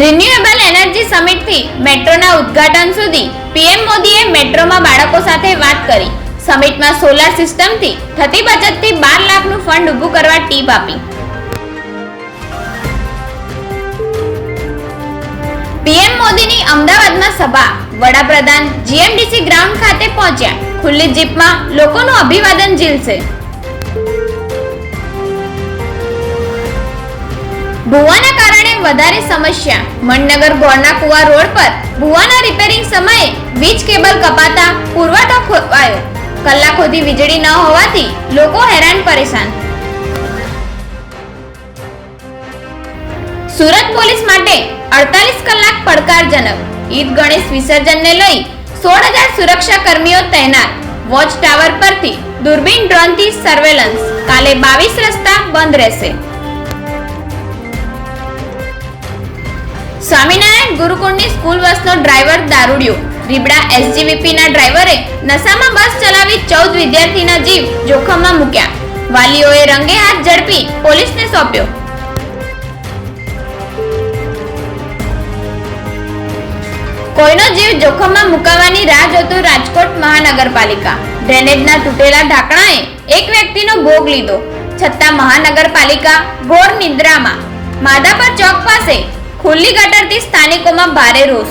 Renewable energy સમિટથી મેટ્રોના ઉદ્ઘાટન સુધી PM મોદીએ મેટ્રોમાં બાળકો સાથે વાત કરી. સમિટમાં સોલાર સિસ્ટમથી થતી બચતથી બાર લાખનું ફંડ ઊભું કરવા ટીપ આપી. પીએમ મોદીની અમદાવાદમાં સભા વડાપ્રધાન જીએમડીસી ગ્રાઉન્ડ ખાતે પહોંચ્યા. ખુલ્લી જીપમાં લોકોનું અભિવાદન ઝીલશે. ભૂવાના વધારે સમસ્યા. મણનગર બોરના કુવા રોડ પર ભુવાના રિપેરિંગ સમયે વીજ કેબલ કપાતા પુરવઠો ખોરવાયો. કલાકોથી વીજળી ન હોવાથી લોકો હેરાન પરેશાન. સુરત પોલીસ માટે અડતાલીસ કલાક પડકારજનક. ઈદ ગણેશ વિસર્જનને લઈ સોળ હજાર સુરક્ષા કર્મીઓ તૈનાત. વોચ ટાવર પરથી દૂરબીન ડ્રોનથી સર્વેલન્સ કાલે બાવીસ રસ્તા બંધ રહેશે. સ્વામિનારાયણ ગુરુકુળની સ્કૂલ બસનો ડ્રાઈવર દારૂડિયો. રીબડા એસજીવીપીના ડ્રાઈવરે નશામાં બસ ચલાવી ચૌદ વિદ્યાર્થીના જીવ જોખમમાં મૂક્યા. વાલીઓએ રંગે હાથ ઝડપી પોલીસને સોંપ્યો. કોઈનો જીવ જોખમમાં મુકાવાની રાહ જોતું રાજકોટ મહાનગરપાલિકા. ડ્રેનેજના તૂટેલા ઢાંકણાએ એક વ્યક્તિનો ભોગ લીધો. છતાં મહાનગરપાલિકા ઘોર નિદ્રામાં. માધાપર ચોક પાસે ખુલ્લી ગટરથી સ્થાનિકોમાં ભારે રોષ.